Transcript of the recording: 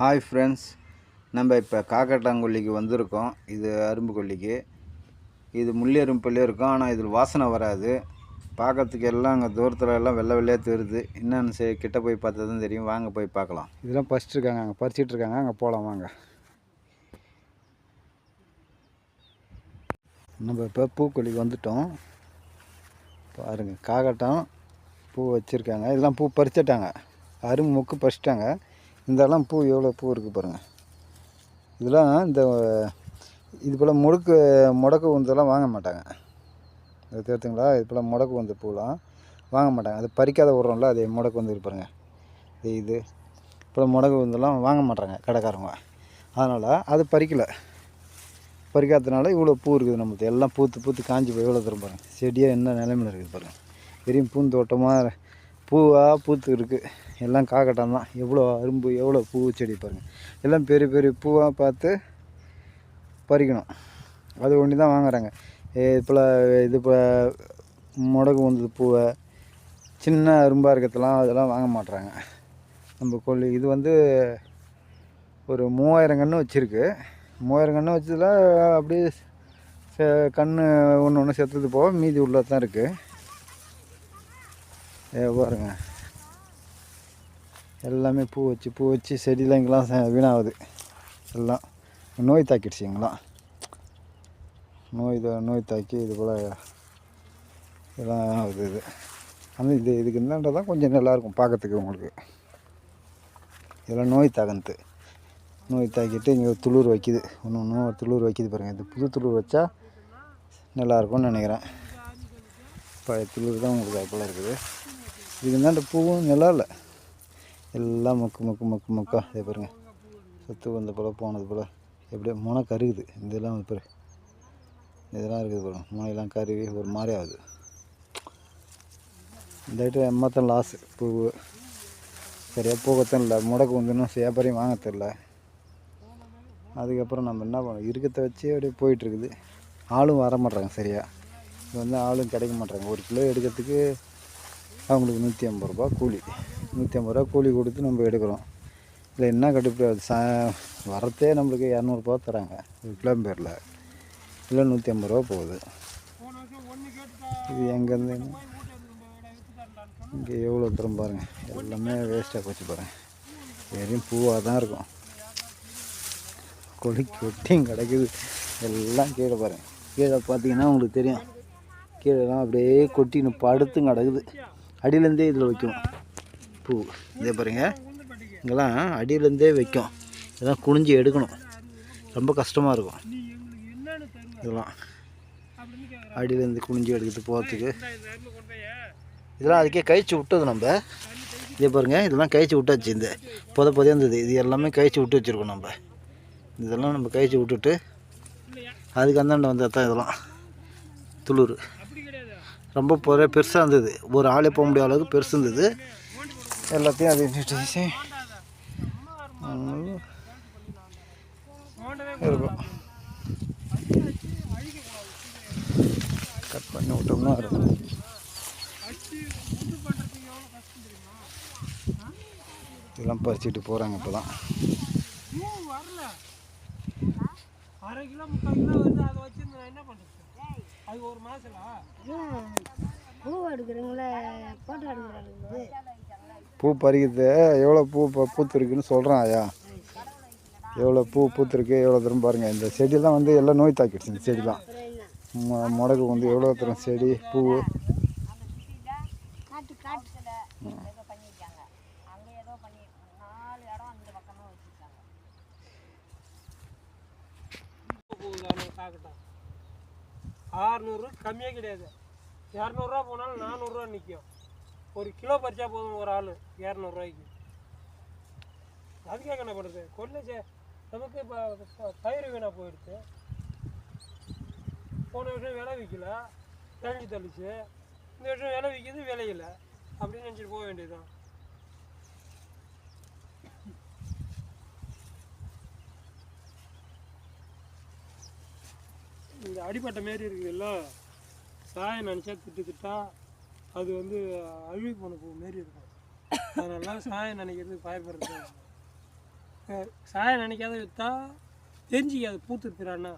Hi friends நம்ம இப்போ காக்கட்டாங்கொல்லிக்கு வந்திருக்கோம். இது அரும்பு கொல்லிக்கு இது முள்ளி அரும்புலேயே இருக்கும். ஆனால் இதில் வாசனை வராது. பார்க்கறதுக்கு எல்லாம் அங்கே தூரத்தில் எல்லாம் வெள்ளை வெள்ளையாக தெரியுது. என்னென்னு சரி கிட்டே போய் பார்த்தா தான் தெரியும். வாங்க போய் பார்க்கலாம். இதெல்லாம் பறிச்சிட்டு இருக்காங்க. அங்கே பறிச்சிட்டு இருக்காங்க. அங்கே போகலாம் வாங்க. நம்ம இப்போ பூக்கொல்லிக்கு வந்துட்டோம். பாருங்கள் காகட்டம் பூ வச்சுருக்காங்க. இதெல்லாம் பூ பறிச்சிட்டாங்க. அரும்பு முக்கு பறிச்சிட்டாங்க. இதெல்லாம் பூ எவ்வளோ பூ இருக்குது பாருங்கள் இதெல்லாம் இந்த இது போல் முடுக்கு முடக்கு உந்தெல்லாம் வாங்க மாட்டாங்க. அது தெரியுதுங்களா இது போல் முடக்கு வந்த பூலாம் வாங்க மாட்டாங்க. அது பறிக்காத விட்றோம்ல அது முடக்கு வந்து இருப்பாருங்க இது இது இப்போ முடக்கு வந்தெல்லாம் வாங்க மாட்டாங்க கடைக்காரங்க. அதனால் அது பறிக்கலை. பறிக்காததுனால இவ்வளோ பூ இருக்குது நம்மளுக்கு எல்லாம் பூத்து பூத்து காஞ்சி போய் எவ்வளோ தரும் பாருங்கள் செடியாக என்ன நிலைமையில் இருக்குது பாருங்கள் பெரிய பூந்தோட்டமாக பூவாக பூத்து இருக்குது எல்லாம் காக்கட்டம் தான். எவ்வளோ அரும்பு எவ்வளோ பூ செடி பாருங்கள் எல்லாம் பெரிய பெரிய பூவாக பார்த்து பறிக்கணும். அது ஒன்று தான் வாங்குறாங்க. இப்போ இது இப்போ முடகு வந்தது பூவை சின்ன அரும்பாக இருக்கிறதெல்லாம் அதெல்லாம் வாங்க மாட்றாங்க. நம்ம கொல்லி இது வந்து ஒரு மூவாயிரம் கன்று வச்சுருக்கு. மூவாயிரம் கன்று வச்சதில் அப்படியே கன்று ஒன்று ஒன்று செத்துறது போக மீதி உள்ளே தான் இருக்குது பாருங்க. எல்லாமே பூ வச்சு பூ வச்சு செடியெலாம் இங்கெல்லாம் ச- வீணாகுது. எல்லாம் நோய் தாக்கிடுச்சு இங்கெல்லாம் நோய் தா- நோய் தாக்கி இது போல் இதெல்லாம் ஆகுது இது. ஆனால் இது இதுக்கு என்னன்றது தான் கொஞ்சம் நல்லாயிருக்கும் பார்க்கறதுக்கு உங்களுக்கு. இதெல்லாம் நோய் தாக்கந்து நோய் தாக்கிட்டு இங்கே துளிர் வைக்குது. ஒன்று ஒன்று துளிர் வைக்குது பாருங்கள் இது புது துளிர் வச்சா நல்லாயிருக்கும்னு நினைக்கிறேன். பழைய துளிர் தான் உங்களுக்கு அது போல் இருக்குது. இதுக்கு இந்த பூவும் நல்லா இல்லை. எல்லாம் மொக்கு மொக்கு மொக்கு மொக்கா. இதை பாருங்க. சுத்து வந்த போல் போனது போல். எப்படியோ முனை கருகுது. இதெல்லாம் வந்து பாரு. இதெல்லாம் இருக்குது பாருங்க. முனையெல்லாம் கருவி ஒரு மாதிரி ஆகுது. இந்த ஐட்டம் எம்மத்தான் லாஸு பூ. சரியாக போகத்தான் இல்லை. முடக்கு வந்து இன்னும் வியாபாரியும் வாங்க தெரில அதுக்கப்புறம் நம்ம என்ன பண்ணோம் இருக்கத்தை வச்சு அப்படியே போயிட்டுருக்குது ஆளும் வர மாட்றாங்க சரியாக இங்கே வந்து ஆளும் கிடைக்க மாட்றாங்க. ஒரு கிலோ எடுக்கிறதுக்கு அவங்களுக்கு நூற்றி ஐம்பது ரூபா கூலி. நூற்றி ஐம்பது ரூபா கூலி கொடுத்து நம்ம எடுக்கிறோம். இல்லை என்ன கட்டுப்படி? சா வரத்தே நம்மளுக்கு இரநூறுபா தராங்க. ஒரு கிலோமீட்டரில் இல்லை நூற்றி ஐம்பது ரூபா போகுது. இது எங்கேருந்து இங்கே எவ்வளோ தூரம் பாருங்கள் எல்லாமே வேஸ்ட்டாக போச்சு பாருங்கள் வெறும் பூவாக தான் இருக்கும். கொடி கொட்டியும் கிடைக்குது. எல்லாம் கீழே பாருங்கள் கீழே பார்த்தீங்கன்னா உங்களுக்கு தெரியும். கீழெல்லாம் அப்படியே கொட்டின்னு படுத்து கிடக்குது. அடியிலேருந்தே இதில் வைக்கும் பூ. இதே பாருங்க. இங்கெல்லாம் அடியிலேருந்தே வைக்கும். இதெல்லாம் குனிஞ்சு எடுக்கணும். ரொம்ப கஷ்டமாக இருக்கும். இதெல்லாம் அடியிலேருந்து குனிஞ்சு எடுக்கிறது போகிறதுக்கு இதெல்லாம் அதுக்கே கழிச்சு விட்டது நம்ம. இதே பாருங்க. இதெல்லாம் கழிச்சு விட்டாச்சு இந்த புத புதைய இருந்தது. இது எல்லாமே கழிச்சு விட்டு வச்சுருக்கோம் நம்ம. இதெல்லாம் நம்ம கழிச்சு விட்டுட்டு அதுக்கு அந்தாண்ட வந்தால் தான் இதெல்லாம். துளுர். ரொம்ப பெரிய பெருசாக இருந்தது. ஒரு ஆளே போக முடியாத அளவுக்கு பெருசு இருந்தது. எல்லாத்தையும் அது நிறுத்தி இருக்கும் கட் பண்ணி விட்டோம்னா இருக்கும் இதெல்லாம் பறிச்சுட்டு போகிறாங்க இப்போ தான் அரை கிலோ முக்கால் கிலோ வந்து அதை வச்சு நான் என்ன பண்ணுறது அது ஒரு மாசம் பூ எடுக்கிறவங்கள ஃபோட்டோ எடுக்கிறாங்க பூ பறிக்கிறது எவ்வளோ பூ பூத்துருக்குன்னு சொல்கிறான் ஐயா எவ்வளோ பூ பூத்துருக்கு எவ்வளோ தூரம் பாருங்கள் இந்த செடியெல்லாம் வந்து எல்லாம் நோய் தாக்கிடுச்சு இந்த செடிலாம் மொ- முடக்கு வந்து எவ்வளோ தூரம் செடி பூ காட்டு ஆறுநூறு கம்மியாக கிடையாது. இரநூறுவா போனாலும் நானூறுரூவா நிற்கும் ஒரு கிலோ பறிச்சா போதும் ஒரு ஆள் இரநூறுவாய்க்கு. அதுக்காக என்ன பண்ணுறது கொள்ளை நமக்கு இப்போ பயிர் வீணாக போயிடுச்சு. போன வருஷம் விலை விற்கல தேங்கி தள்ளிச்சு. இந்த வருஷம் விலை விற்கிது விளையல அப்படின்னு நினச்சிட்டு போக வேண்டியதுதான். அடிப்பட்ட மாரி இருக்குதுல்ல? சாயம் நினச்சா திட்டு திட்டா அது வந்து அழுகி போன பூ மாரி இருக்கும். அதனால சாயம் நினைக்கிறது பயப்படுறது சாயம் நினைக்காத விற்றா தெரிஞ்சிக்காது பூத்துருக்குறான்னா